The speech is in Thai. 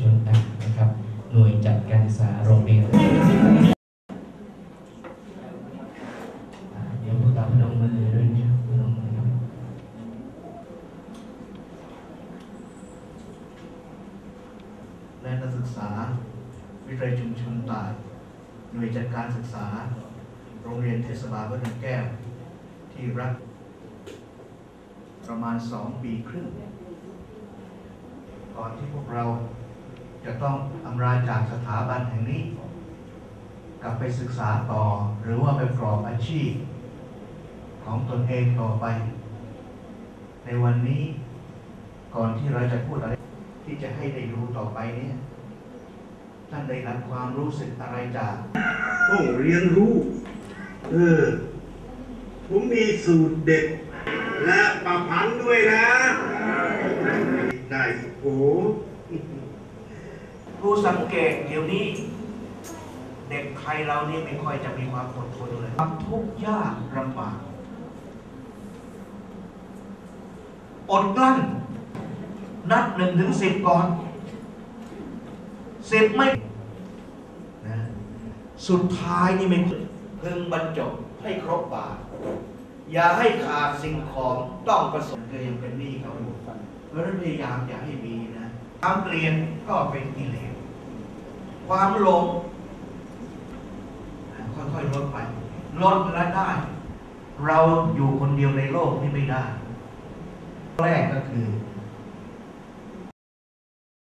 ชนนะนะครับ หน่วยจัดการศึกษาโรงเรียนเดี๋ยวพวกเราพนมมือด้วยนะครับพนมมือครับและนักศึกษา วิทยาลัยชุมชนตายหน่วยจัดการศึกษา โรงเรียนเทศบาลวัดนองแก้ว ที่รักประมาณสองปีครึ่งก่อนที่พวกเรา จะต้องอำลาจากสถาบันแห่งนี้ กลับไปศึกษาต่อหรือว่าไปประกอบอาชีพ ของตนเองต่อไป ในวันนี้ก่อนที่เราจะพูดอะไร ที่จะให้ได้ดูต่อไปเนี่ยท่านได้รับความรู้สึกอะไรจากต้องเรียนรู้ เออ ผมมีสูตรเด็ด และประพันธ์ด้วยนะ ได้โอ้ ผู้สังเกตเดี๋ยวนี้ เด็กไทยเรานี่ไม่ค่อยจะมีความอดทนเลยความทุกข์ยากลำบากอดกลั้น นับหนึ่งถึงสิบก่อนสิบไม่นะสุดท้ายนี่ไม่พึงบรรจบให้ครบบาท อย่าให้ขาดสิ่งของต้องประสบก็ยังเป็นหนี้เขาอยู่เพราะนั้นพยายามอย่าให้มี ความเกลียดก็เป็นกิเลสความหลงค่อยๆลดไปลดและได้ เราอยู่คนเดียวในโลกนี่ไม่ได้ แรกก็คือ